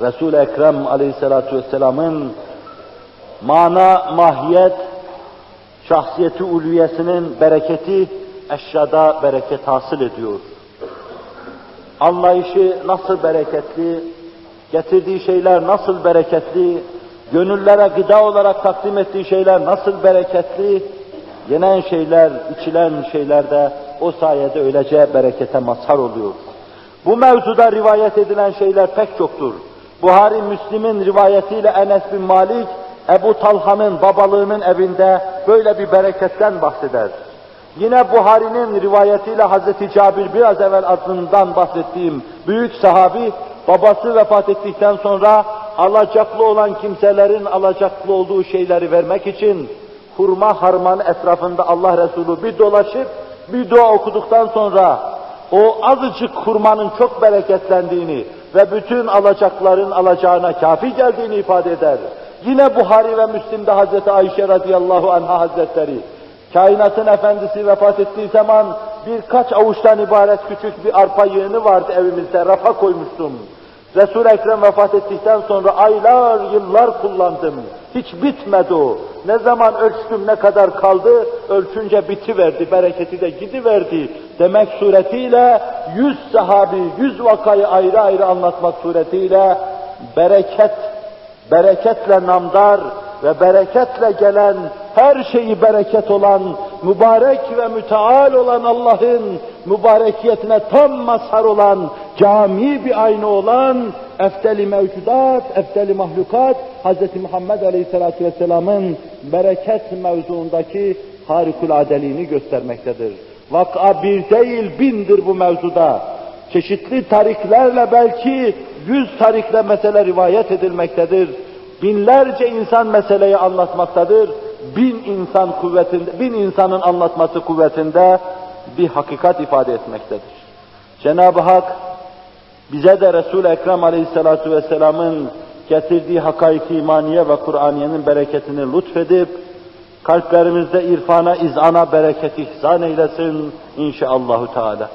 Resul-i Ekrem aleyhissalatu vesselamın mana, mahiyet, şahsiyeti ulviyesinin bereketi eşyada bereket hasıl ediyor. Anlayışı nasıl bereketli, getirdiği şeyler nasıl bereketli, gönüllere gıda olarak takdim ettiği şeyler nasıl bereketli, yenen şeyler, içilen şeyler de o sayede öylece berekete mazhar oluyor. Bu mevzuda rivayet edilen şeyler pek çoktur. Buhari Müslim'in rivayetiyle Enes bin Malik, Ebu Talham'ın babalığının evinde böyle bir bereketten bahseder. Yine Buhari'nin rivayetiyle Hazreti Cabir biraz evvel adından bahsettiğim büyük sahabi, babası vefat ettikten sonra alacaklı olan kimselerin alacaklı olduğu şeyleri vermek için hurma harman etrafında Allah Resulü bir dolaşıp bir dua okuduktan sonra o azıcık hurmanın çok bereketlendiğini ve bütün alacakların alacağına kafi geldiğini ifade eder. Yine Buhari ve Müslim'de Hazreti Ayşe radıyallahu anha hazretleri kainatın efendisi vefat ettiği zaman birkaç avuçtan ibaret küçük bir arpa yığını vardı evimizde, rafa koymuştum. Resul-i Ekrem vefat ettikten sonra aylar, yıllar kullandım. Hiç bitmedi o. Ne zaman ölçtüm ne kadar kaldı, ölçünce bitiverdi, bereketi de gidiverdi. Demek suretiyle yüz sahabi, yüz vakayı ayrı ayrı anlatmak suretiyle bereket, bereketle namdar ve bereketle gelen, her şeyi bereket olan, mübarek ve müteal olan Allah'ın mübarekiyetine tam mazhar olan, cami bir ayna olan, efteli mevcudat, efteli mahlukat, Hz. Muhammed Aleyhisselatü Vesselam'ın bereket mevzuundaki harikuladeliğini göstermektedir. Vaka bir değil bindir bu mevzuda. Çeşitli tariklerle belki yüz tarikle mesele rivayet edilmektedir. Binlerce insan meseleyi anlatmaktadır. Bin insan kuvvetinde, bin insanın anlatması kuvvetinde bir hakikat ifade etmektedir. Cenab-ı Hak bize de Resul-i Ekrem Aleyhisselatü Vesselam'ın getirdiği hakaik imaniye ve Kur'aniyenin bereketini lütfedip, kalplerimizde irfana, izana bereket ihsan eylesin inşallahü teala.